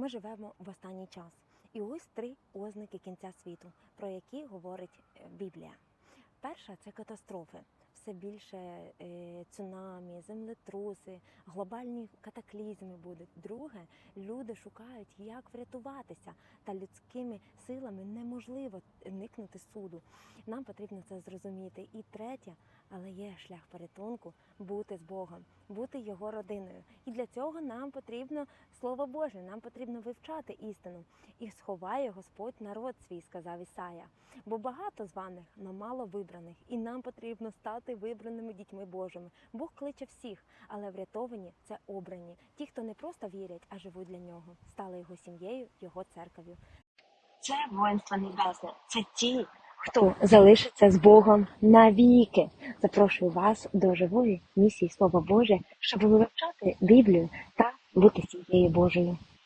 Ми живемо в останній час. І ось три ознаки кінця світу, про які говорить е, Біблія. Перша це катастрофи. Все більше е, цунамі, землетруси, глобальні катаклізми будуть. Друге, люди шукають, як врятуватися, та людськими силами неможливо уникнути суду. Нам потрібно це зрозуміти. І третє, але є шлях порятунку бути з Богом, бути його родиною. І для цього нам потрібно Слово Боже, нам потрібно вивчати істину. І сховає Господь народ свій, сказав Ісая. Бо багато званих, но мало вибраних, і нам потрібно стати вибраними дітьми Божими. Бог кличе всіх, але врятовані це обрані. Ті, хто не просто вірять, а живуть для нього, стали його сім'єю, його церков'ю. Це воїнство небесне. Це ті, хто залишиться з Богом навіки. Запрошую вас до живої місії Слова Боже, щоб вивчати Біблію та бути сім'єю Божою.